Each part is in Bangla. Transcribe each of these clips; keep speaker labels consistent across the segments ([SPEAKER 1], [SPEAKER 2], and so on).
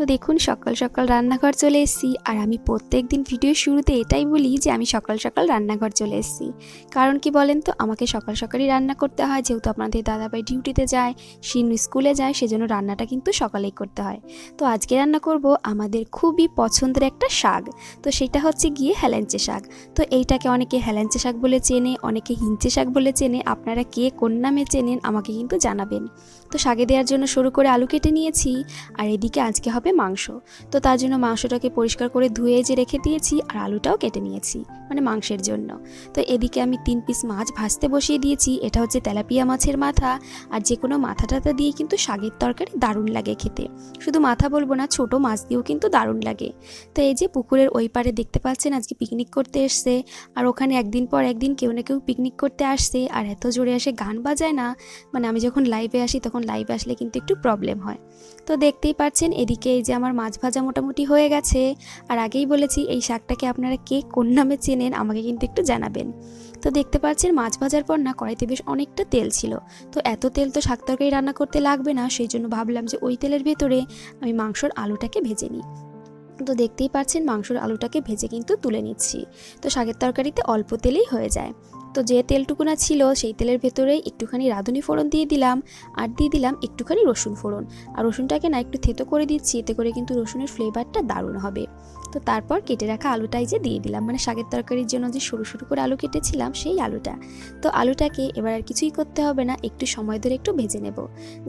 [SPEAKER 1] তো দেখুন, সকাল সকাল রান্নাঘর চলে এসেছি। আর আমি প্রত্যেক দিন ভিডিওর শুরুতে এটাই বলি যে, আমি সকাল সকাল রান্নাঘর চলে এসেছি। কারণ কি বলেন তো, আমাকে সকাল সকালই রান্না করতে হয়। যেহেতু আপনাদের দাদাভাই ডিউটিতে যায় শিনু স্কুলে যায়, সেজন্য রান্নাটা কিন্তু সকালেই করতে হয়। তো আজকে রান্না করব আমাদের খুবই পছন্দের একটা শাক। তো সেটা হচ্ছে গিয়ে হেলেঞ্চে শাক। তো এইটাকে অনেকে হেলেঞ্চে শাক বলে চেনে, অনেকে হিঞ্চে শাক বলে চেনে। আপনারা কে কোন নামে চেনেন আমাকে কিন্তু জানাবেন। তো শাকে দেওয়ার জন্য শুরু করে আলু কেটে নিয়েছি। আর এদিকে আজকে হবে মাংস। তো তার জন্য মাংসটাকে পরিষ্কার করে ধুয়ে যে রেখে দিয়েছি আর আলুটাও কেটে নিয়েছি মানে মাংসের জন্য। তো এদিকে আমি তিন পিস মাছ ভাজতে বসিয়ে দিয়েছি, এটা হচ্ছে তেলাপিয়া মাছের মাথা আর যে কোনো মাথা টাথা দিয়ে কিন্তু শাকের তরকারি দারুণ লাগে খেতে। শুধু মাথা বলব না, ছোট মাছ দিয়েও কিন্তু দারুণ লাগে। তো এই যে পুকুরের ওই পারে দেখতে পাচ্ছেন আজকে পিকনিক করতে এসছে আর ওখানে একদিন পর একদিন কেউ না কেউ পিকনিক করতে আসছে আর এত জোরে আসে গান বাজায় না মানে আমি যখন লাইভে আসি তখন লাইভে আসলে কিন্তু একটু প্রবলেম হয়। তো দেখতেই পাচ্ছেন এদিকে এই যে আমার মাছ ভাজা মোটামুটি হয়ে গেছে, আর আগেই বলেছি এই শাকটাকে আপনারা কে কোন নামে চেনেন আমাকে কিন্তু একটু জানাবেন। তো দেখতে পাচ্ছেন মাছ ভাজার পর না কড়াইতে বেশ অনেকটা তেল ছিল। তো এত তেল তো শাক তরকারি রান্না করতে লাগবে না, সেই জন্য ভাবলাম যে ওই তেলের ভেতরে আমি মাংসর আলুটাকে ভেজে নিই। তো দেখতেই পাচ্ছেন মাংসর আলুটাকে ভেজে কিন্তু তুলে নিচ্ছি। তো শাকের তরকারিতে অল্প তেলেই হয়ে যায়। তো যে তেলটুকুনা ছিল, সেই তেলের ভেতরে একটুখানি রাঁধুনি ফোড়ন দিয়ে দিলাম। আর দিয়ে দিলাম একটুখানি রসুন ফোড়ন। আর রসুনটাকে না একটু থেতো করে দিচ্ছি, এতে করে কিন্তু রসুনের ফ্লেভারটা দারুণ হবে। তো তারপর কেটে রাখা আলুটাই যে দিয়ে দিলাম। মানে শাকের তরকারির জন্য যে সরু সরু করে আলু কেটেছিলাম, সেই আলুটা। তো আলুটাকে এবার আর কিছুই করতে হবে না, একটু সময় ধরে একটু ভেজে নেব।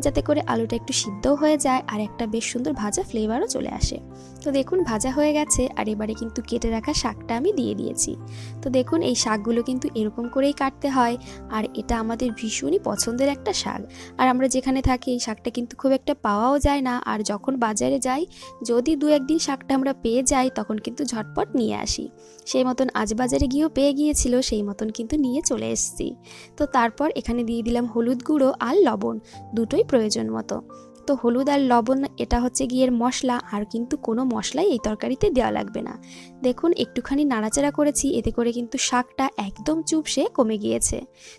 [SPEAKER 1] যাতে করে আলুটা একটু সিদ্ধও হয়ে যায়, আর একটা বেশ সুন্দর ভাজা ফ্লেভারও চলে আসে। তো দেখুন, ভাজা হয়ে গেছে। আর এবারে কিন্তু কেটে রাখা শাকটা আমি দিয়ে দিয়েছি। তো দেখুন, এই শাকগুলো কিন্তু এরকম করেই কাটতে হয়। আর এটা আমাদের ভীষণই পছন্দের একটা শাক। আর আমরা যেখানে থাকি, এই শাকটা কিন্তু খুব একটা পাওয়াও যায় না। আর যখন বাজারে যাই, যদি দু একদিন শাকটা আমরা পেয়ে যাই, তখন কিন্তু ঝটপট নিয়ে আসি। সেই মতন আজ বাজারে গিয়েও পেয়ে গিয়েছিল, সেই মতন কিন্তু নিয়ে চলে এসেছি। তো তারপর এখানে দিয়ে দিলাম হলুদ গুঁড়ো আর লবণ, দুটোই প্রয়োজন মতো। তো হলুদ আর লবণ, এটা হচ্ছে গিয়ে মশলা। আর কিন্তু কোনো মশলাই এই তরকারিতে দেওয়া লাগবে না। দেখুন, একটুখানি নাড়াচাড়া করেছি, এতে করে কিন্তু শাকটা একদম চুপসে কমে গিয়েছে।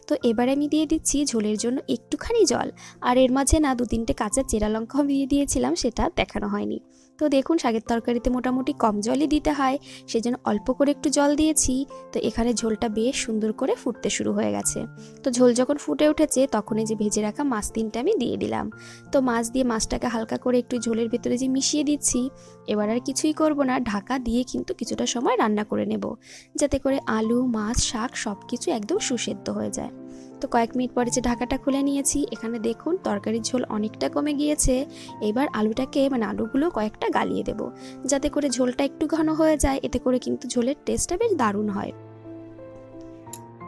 [SPEAKER 1] তো এবারে আমি দিয়ে দিচ্ছি ঝোলের জন্য একটুখানি জল। আর এর মাঝে না, দু তিনটে কাঁচা চেরা লঙ্কাও দিয়ে দিয়েছিলাম, সেটা দেখানো হয়নি। তো দেখুন, শাকের তরকারিতে মোটামুটি কম জলই দিতে হয়। সেজন্য অল্প করে একটু জল দিয়েছি। তো এখানে ঝোলটা বেশ সুন্দর করে ফুটতে শুরু হয়ে গেছে। তো ঝোল যখন ফুটে উঠেছে, তখনই যে ভেজে রাখা মাছ তিনটা আমি দিয়ে দিলাম। তো মাছ দিয়ে মাছটাকে হালকা করে একটু ঝোলের ভেতরে যে মিশিয়ে দিচ্ছি, এবার আর কিছুই করব না। ঢাকা দিয়ে কিন্তু কিছুটা সময় রান্না করে নেব, যাতে করে আলু, মাছ, শাক সব কিছু একদম সুসেদ্ধ হয়ে যায়। তো কয়েক মিনিট পরে যে ঢাকাটা খুলে নিয়েছি, এখানে দেখুন তরকারির ঝোল অনেকটা কমে গিয়েছে। এবার আলুটাকে মানে আলুগুলো কয়েকটা গালিয়ে দেব, যাতে করে ঝোলটা একটু ঘন হয়ে যায়, এতে করে কিন্তু ঝোলের টেস্টটা বেশ দারুণ হয়।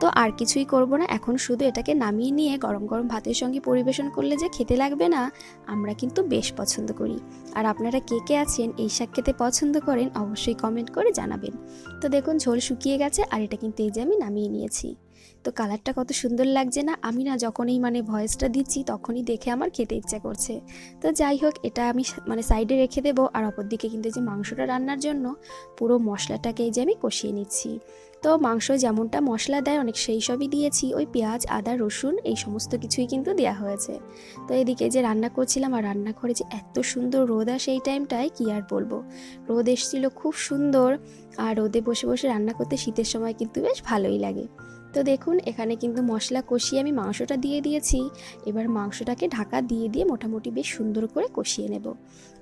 [SPEAKER 1] তো আর কিছুই করব না। এখন শুধু এটাকে নামিয়ে নিয়ে গরম গরম ভাতের সঙ্গে পরিবেশন করলে যে খেতে লাগবে না, আমরা কিন্তু বেশ পছন্দ করি। আর আপনারা কে কে আছেন, এই শাক খেতে পছন্দ করেন, অবশ্যই কমেন্ট করে জানাবেন। তো দেখুন, ঝোল শুকিয়ে গেছে আর এটা কিন্তু এই যে আমি নামিয়ে নিয়েছি। তো কালারটা কত সুন্দর লাগছে না, আমি না যখনই মানে ভয়েসটা দিচ্ছি তখনই দেখে আমার খেতে ইচ্ছা করছে। তো যাই হোক, এটা আমি মানে সাইডে রেখে দেবো আর অপর দিকে কিন্তু যে মাংসটা রান্নার জন্য পুরো মশলাটাকে এই যে আমি কষিয়ে নিচ্ছি। তো মাংস যেমনটা মশলা দেয়, অনেক সেই সবই দিয়েছি। ওই পেঁয়াজ, আদা, রসুন, এই সমস্ত কিছুই কিন্তু দেওয়া হয়েছে। তো এদিকে যে রান্না করছিলাম আর রান্না করে যে এত সুন্দর রোদ আসে এই টাইমটায় কী আর বলব? রোদ এসেছিল খুব সুন্দর। আর রোদে বসে বসে রান্না করতে শীতের সময় কিন্তু বেশ ভালোই লাগে। তো দেখুন, এখানে কিন্তু মশলা কষিয়ে আমি মাংসটা দিয়ে দিয়েছি। এবার মাংসটাকে ঢাকা দিয়ে দিয়ে মোটামুটি বেশ সুন্দর করে কষিয়ে নেব।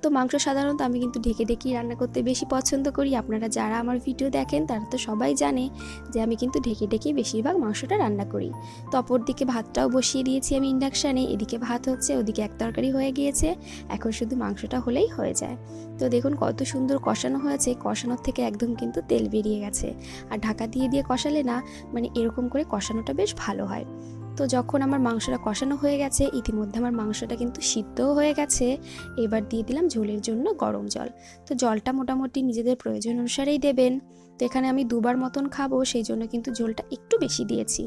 [SPEAKER 1] তো মাংস সাধারণত আমি কিন্তু ঢেকে ঢেকেই রান্না করতে বেশি পছন্দ করি। আপনারা যারা আমার ভিডিও দেখেন, তারা তো সবাই জানে যে আমি কিন্তু ঢেকে ঢেকেই বেশিরভাগ মাংসটা রান্না করি। তো অপর দিকে ভাতটাও বসিয়ে দিয়েছি আমি ইন্ডাকশানে। এদিকে ভাত হচ্ছে, ওদিকে এক তরকারি হয়ে গিয়েছে। এখন শুধু মাংসটা হলেই হয়ে যায়। তো দেখুন, কত সুন্দর কষানো হয়েছে। কষানোর থেকে একদম কিন্তু তেল বেরিয়ে গেছে। আর ঢাকা দিয়ে দিয়ে কষালে না মানে এরকম করে কষানোটা বেশ ভালো হয়। তো যখন আমার মাংসটা কষানো হয়ে গেছে, ইতিমধ্যে আমার মাংসটা কিন্তু সিদ্ধও হয়ে গেছে। এবার দিয়ে দিলাম ঝোলের জন্য গরম জল। তো জলটা মোটামুটি নিজেদের প্রয়োজন অনুসারেই দেবেন। তো এখানে আমি দুবার মতন খাব, সেই জন্য কিন্তু ঝোলটা একটু বেশি দিয়েছি।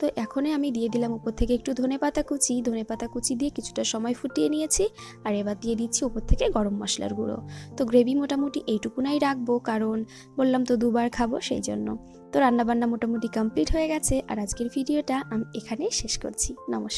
[SPEAKER 1] তো এখনই আমি দিয়ে দিলাম উপর থেকে একটু ধনে পাতা কুচি। ধনে পাতা কুচি দিয়ে কিছুটা সময় ফুটিয়ে নিয়েছি আর এবার দিয়ে দিচ্ছি উপর থেকে গরম মশলার গুঁড়ো। তো গ্রেভি মোটামুটি এইটুকুনাই রাখব, কারণ বললাম তো দুবার খাব সেই জন্য। তো রান্নাবান্না মোটামুটি কমপ্লিট হয়ে গেছে, আর আজকের ভিডিওটা আমি এখানেই শেষ করছি। নমস্কার।